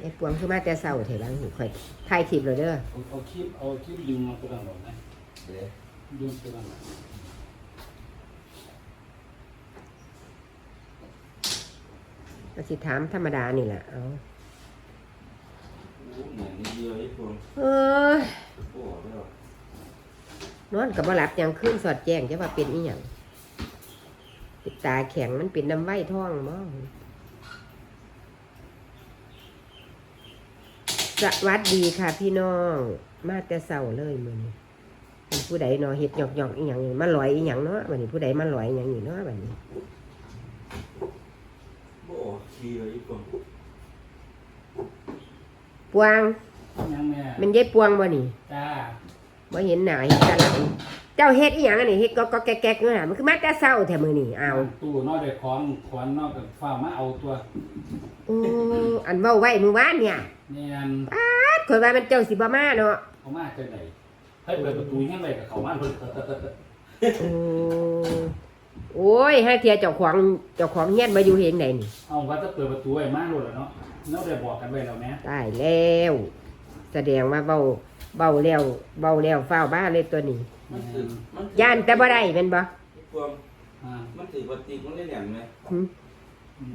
ไอ้ปวงคือมาแต่เช้าเถอะบางหูค่อยถ่ายคลิปเลยเด้อเอาเอาคลิปเอาคลิปดึงมาตัวนั้นหรอกนะเดี๋ยวดึงตัวนั้นหรอกก็สิถามธรรมดานี่แหละเอาเหมือนเดียวไอ้พวงเออนอนกับบ่หลับยังขึ้นสอดแจ้งจะว่าเป็นอีหยังปิดตาแข็งมันเป็นน้ำไหวท้องมั้ง สวัสดีค่ะพี่น้อง มาแต่เช้าเลยมื้อนี้เป็นผู้ใดเนาะเฮ็ดหยอกๆอีหยังนี่มาลอยอีหยังเนาะบัดนี้ผู้ใดมาลอยอีหยังนี่เนาะบัดนี้โอ้ขี้เลยไอ้พวงปวงยังแม่มันยายปวงบ่นี่จ้าบ่เห็นหน้าเห็นตาหลัง เจ้าเฮ็ดอีหยังอันนี้เฮ็ดก็ก็แก๊กๆเนาะมันคือมาแต่เช้าแท้มื้อนี้อ้าวตู้นอกได้ของขวัญนอกกับฟ้ามาเอาตัวโอ้อันเว้าไว้มื้อวานเนี่ยเนียนข่อยว่ามันเจ้าสิบ่มาเนาะเขามาจากไหนให้เปิดประตูยังไงกับเขามาเลยโอ้โอ้ยห้าเทียเจ้าของเจ้าของเฮียนมาอยู่เฮงไหนนี่เอาว่าจะเปิดประตูไว้มาโลดแล้วเนาะเนาะได้บอกกันไว้แล้วแม่ตายแล้ว แสดงว่าเบาเบาแล้วเบาแล้วฟ้าวบ้าเลยตัวนี้ มันถือมันถืย่านแต่บ่ได้เป็นบ่ไอ้พวงอ่ามันถือปฏิมันเล่นอย่างไหมหึ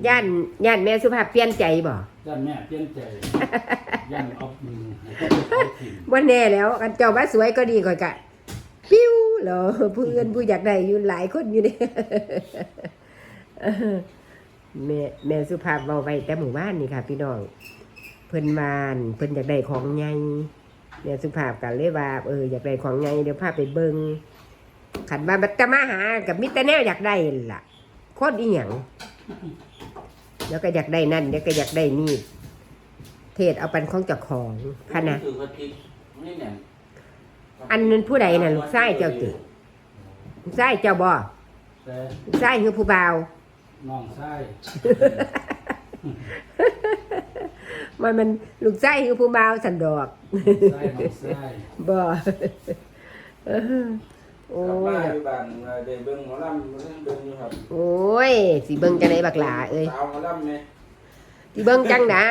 ย่านย่านแม่สุภาพเปลี่ยนใจบ่ย่านแม่เปลี่ยนใจย่านเอามือเอาถิ่นบ่แน่แล้วกันเจ้าว่าสวยก็ดีข่อยกะปิ้วเหรอผู้อื่นผู้อยากได้อยู่หลายคนอยู่เด้แม่แม่สุภาพเว้าไว้แต่หมู่บ้านนี่ค่ะ พี่น้องเพิ่นวาอั่นเพิ่นอยากได้ของใหญ่ แม่สุภาพกันเลยว่าเอออยากได้ของใหญ่เดี๋ยวพาไปเบิงขันว่าบัตมาหากับมิตรแนวอยากได้ล่ะโคตรอีหยังเดี๋ยวก็อยากได้นั่นเดี๋ยวก็อยากได้นี่ เทศเอาปันของเจ้าของพะนะถือปฏิมันเล่นอย่างอันนั้นผู้ใดน่ะลูกชายเจ้าติลูกชายเจ้าบ่แต่ลูกชายคือผู้บ่าวน้องไส้ มันมันลูกชายคือผู้บ่าวสันดอกไส้น้องไส้บ่เออโอ้กลับบ้ายนอยู่บ้านเดี๋ยวเบิ่งหมอลำมันเบิ่งอยู่ครับโอ้ยสิเบิ่งจังไดบักหลาเอ้ยสาวหมอลำไหมสิเบิ่งจังได้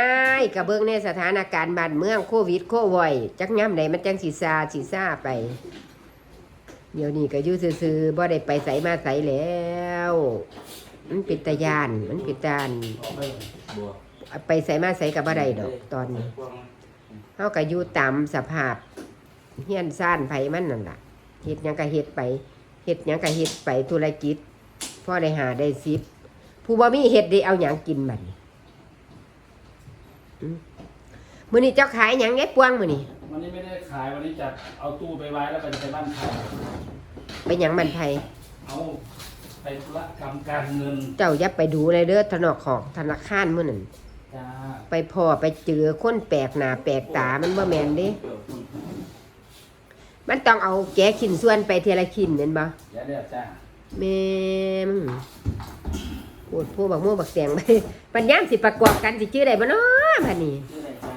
ก็เบิ่งในสถานการณ์บ้านเมืองโควิดโควิดจักย่ำใดมันจังสิซาสิซาไป เดี๋ยวนี้ก็อยู่ซื่อๆบ่ได้ไปไสมาไสแล้ว มันเป็นตาย่าน มันเป็นตาอันออก ไปบัวไปไสมาไสก็บ่ได้ดอกตอนนี้พวงเฮาก็อยู่ตามสภาพเฮียนซ่านไผมันนั่นล่ะเฮ็ดหยังก็เฮ็ดไปเฮ็ดหยังก็เฮ็ดไปธุรกิจพอได้หาได้สิบผู้บ่มีเฮ็ดได้เอาหยังกินบัดนี้อืมมื้อนี้เจ้าขายหยังไงปวงมื้อนี้วันนี้ไม่ได้ขายวันนี้จะเอาตู้ไปไว้แล้วก็จะไปบ้านใครไปหยังมันไผเอาไปธุรกรรมการเงิน เจ้าอย่าไปดูเลยเด้อธนอกของธนาคารมื้อนั้นจ้า ไปพ่อไปเจอคนแปลกหน้าแปลกตามันบ่แม่นเด้ มันต้องเอาแกะขินส่วนไปเทยละขินเห็นบ่อย่าเรียกจ้าแม่มปวดผู้บักม่วงบักแตงไปปัญญามสิประกอบกันสิชื่อใดบ่เนาะบัดนี้ชื่ออะไรจ้า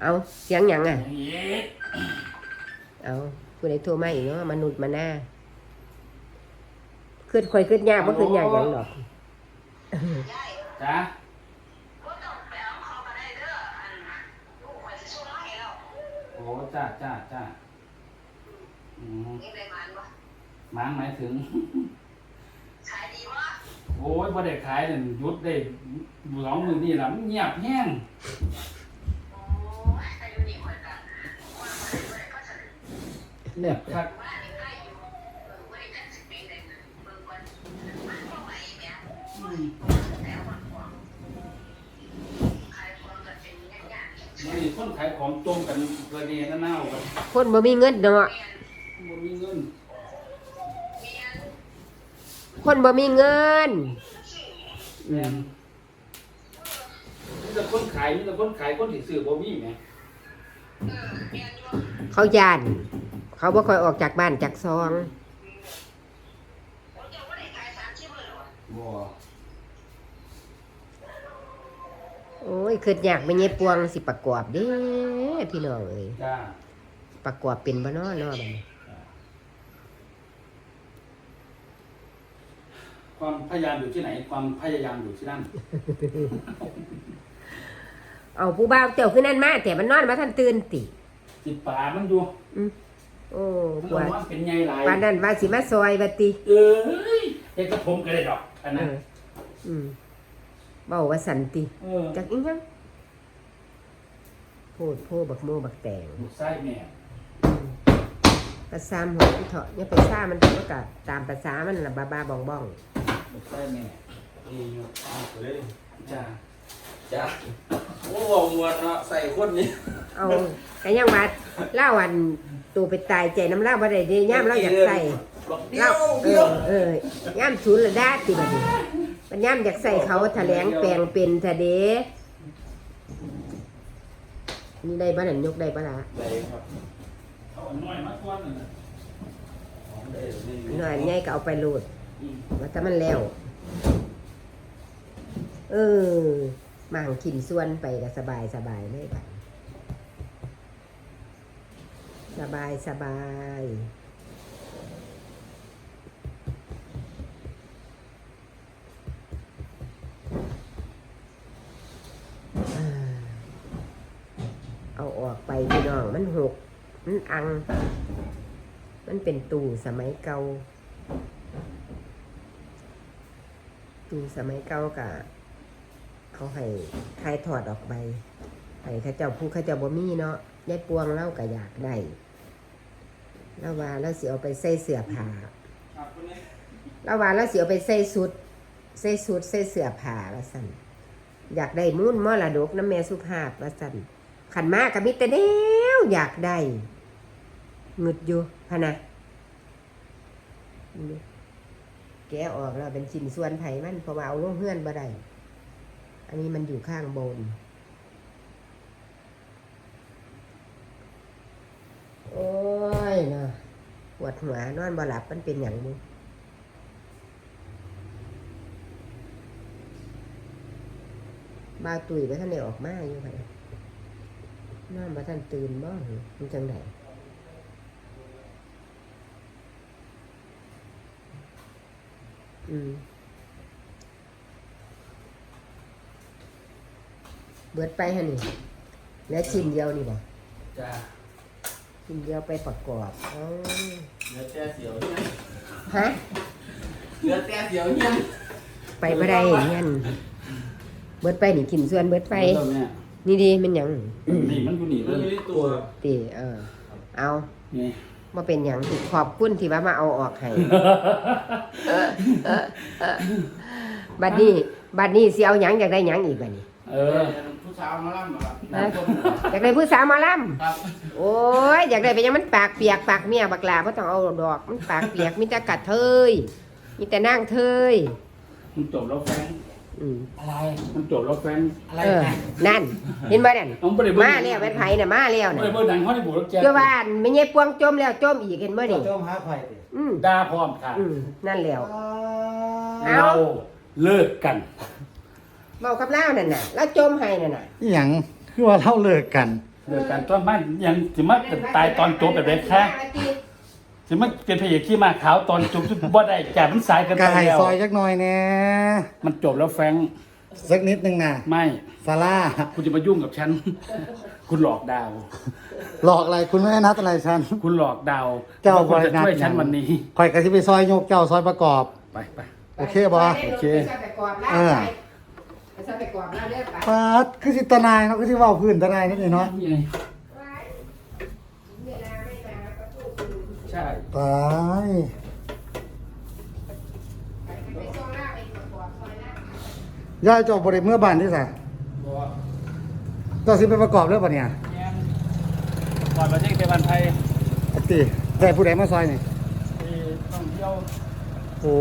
เอาเสียงหยังอะ อย่างนี้เอาผู้ใดโทรมาอีกเนาะมนุษย์มาหน้าขึ้นค่อยขึ้นยากบ่ขึ้นยากหยังดอก จ้าโอ้จ้าจ้าจ้าอืมหมางหมายถึงโอ้ยบ่ได้ขายนั่นหยุดได้สองมือนี่ล่ะมันเงียบแห้งเงียบคักอืมนี่ค นขายของจมกันเกินเองนั่นเน่ากันคนบ่มีเงินเนาะบ่มีเงิน คนบ่มีเงินแม่นมีแต่คนขายมีแต่คนขายคนที่ซื้อบ่มีแหมเขาย่าน เขาบ่ค่อยออกจากบ้านจากซองบ่ โอ้ยขึ้นยากไม่เย็บปวงสิประกอบเด้พี่น้องเอ้ยจ้าประกอบเป็นบ่เนาะเนาะบัดนี้ความจพยายามอยู่ที่ไหน ความพยายามอยู่ที่นั่น เอาผู้บ่าวเจ้าขึ้นนั่นมาแต่มันนอนมาท่านตื่นติติดป่ามันอยู่โอ้มันปวดว่าเป็นไงหลายปานนั้นว่าสิมาซอยบัดติเอ้ยเอกผมก็ได้ดอกอันเอนั้นออืม เว้าว่าสันติเออจักอีหยังโพดโพบักโมบักแตงบุกไส้แม่กระซามหัวที่เถาะอย่าไปซ่ามันก็กะตามภาษามันล่ะบ้าบ้าๆบองบ้องบุกไส้แม่นี่อยู่เอาไปเลยจ้าจ้าโอ้บอกมวนเนาะใส่คนนี้เอาก็ยังว่าเล่าอันตูไปตายใจน้ำเล่าบ่ได้เด้ย่ามเราอยากใส่บอกเดียเล่าวเอเดียอวเออย่ามศูนย์ละดาติบัดนี้ มันย่ามอยากใส่เขาแถลงแปลงเป็นทะเดนี่ได้บ่นั่นยกได้บ่ล่ะได้ครับเอาอันน้อยมาก้อนนั่นน่ะได้นี่หน่อยใหญ่ก็เอาไปโหลดอืมว่าถ้ามันแล้ว เออมั่งขินส่วนไปก็สบายสบายเลยบัดสบายสบายอ่าเอาออกไปพี่น้อง มันหก มันอัง มันเป็นตู้สมัยเก่า ตู้สมัยเก่ากะเขาให้ทายถอดออกไปให้ข้าเจ้าผู้ข้าเจ้าบ่มีเนาะยายปวงเล่าก็อยากได้แล้วว่าแล้วสิเอาไปใส่เสื้อผ้าแล้วว่าแล้วสิเอาไปใส่สุดใส่สุดใส่เสื้อผ้าว่าสั่นอยากได้มุ่นมรดกน้ำแม่สุภาพว่าสั่นขันมากกับมิตรเดียวอยากได้ เงึดอยู่พะนะแกะออกแล้วเป็นชิ้นส่วนไผ่มันเพราะว่าเอาลงเฮือนบ่ได้อันนี้มันอยู่ข้างบน โอ้ยนะปวดหัวนอนบ่หลับมันเป็นอย่างนี้บาตุยไปท่านได้ออกมาอยู่ค่ะนอนมาท่านตื่นบ้างมันจังได อืม เบิดไปฮะนี่แล้วชิ้นเดียวนี่บ่จ้าชิ้นเดียวไปประกอบอ๋อเหลือแต่เสียวเนี่ยฮะ เหลือแต่เสียวเนี่ยไปบ่ได้เงี้ยเบิดไปนี่กินส่วนเบิดไปเจ้าแม่นี่ดีมันหยังนี่มันอยู่นี่เลมันยอยู่ในตัวตีเออ เอา นี่ มาเป็นหยังที่ขอบคุณที่ว่ามาเอาออกให้บัดนี้ บัดนี้สิเอาหยังอยากได้หยังอีกบัดนี้เออผู้สาวมาล่ำเหรอครับฮะอยากได้ผู้สาวหมาล่ครับำโอ้ยอยากได้ไปยังมันปากเปียกปากเมียบักหลาบ่ต้องเอาดอกมันปากเปียกมีแต่กัดเทยมีแต่นางเทยมันจบแล้วแฟง อืมอะไร มันจบแล้วแฟงอะไรเออนั่น เห็นบ่นั่นน้องไม่ได้เบิ่งมาแล้วเป็นไผน่ะมาแล้วไม่น่ะได้เบิ่งหนังฮอลลีวูดแล้วแกเจ้าว่าอันไม่ใช่ปวงจมแล้วจมอีกเห็นบ่นี่เจ้าหาไผ่ดิอืมด่าพร้อมค่ะ อืมนั่นแล้ว เอา เราเลิกกัน เมากับเล่านั่นน่ะแล้วจมให้นั่นน่ะ อหย่างคือว่าเล่าเลิกกัน เลิกกันตอนมันยังสิมาตายตอนจบแบบไหนคะ สิมาเป็นพระเอกขี้มาขาวตอนจบบ่ได้แก่มันสายเกันกาไปยแล้วซอยจักหน่อยแน่มันจบแล้วแฟงสักนิดนึงนะไม่ ซาร่าคุณจะมายุ่งกับฉัน คุณหลอกดาว หลอกอะไรคุณไม่ได้นัดอะไรฉัน คุณหลอกดาวเจ้าว่คุณบริจะณัช่วยฉันหยังวันนี้คอยกะที่ไปซอยโยกเจ้าซอยประกอบ ไปไป โอเคบ่โอเค เอเอออไปซะไปกอดเล่าเด้อไป ปาดคือสิตนายเนาะคือสิเว้าพื้นตนายนิดหน่อยเนาะนี่ไง ไว้เวลาไม่มาก็พูดคุย ใช่ ตายไปไปส่งหน้าไปกอดซอยหน้าย่าเจบบ่ได้เมื่อบ้านที่ซะบอกเจ้าสิไปประกอบเรื่องปะเนี่ยแย่งก่อนประเทศเทวันไทยปกติได้ผู้ใดมาซอยนี่ที่ท่องเที่ยวโอ้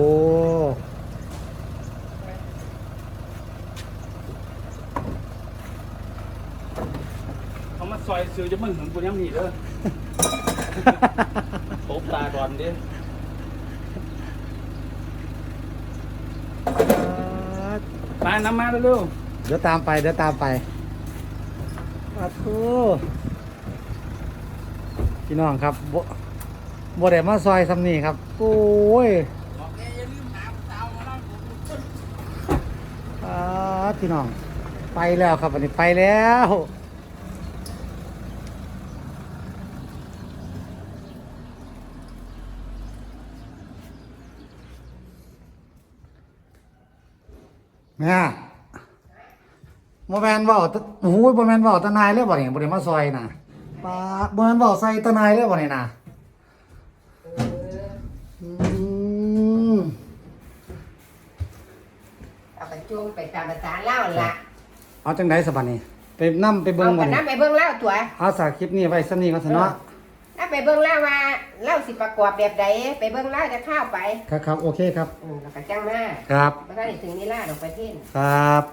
เขามาซอยซื้อจะมึงถึงกูยังมีเด้อ ตาก่อนดิปน้ำมาเร็วเดี๋ยวตามไปเดี๋ยวตามไปปาดโธพี่น้องครับบ่บ่ได้มาซอยซำนี่ครับโอ้ยอาพี่น้อง ไปแล้วครับวันนี้ไปแล้ว แม่โมแมนเว่าตโอ้โหโมแมนเว่าตะนายเลยบ่เนี่ยบ่ได้มาซอยน่ะปาดโมแมนเว่าใส่ตะนายเลยบ่เนี่ยน่ะอืมเอาไปจูงไปตามภาษาเล่าหั่นละเอาจังไดสบัดนี้ ไปนํไปเบิ่เอางกับ่นนี่น้ำไปเบิ่งเล่าตัว เอาสาคลิปนี้ไว้ซั่นนี้ก็ซะเนาะน้ำ ไปเบิ่งเล่าว่าเล่าสิประกอบแบบใดไปเบิ่งเล่าจะเข้าไปครับครับโอเคครับอืมแล้วก็จังมาครับเพราะถ้าได้ถึงนี่ล่าดอกประเทศครับ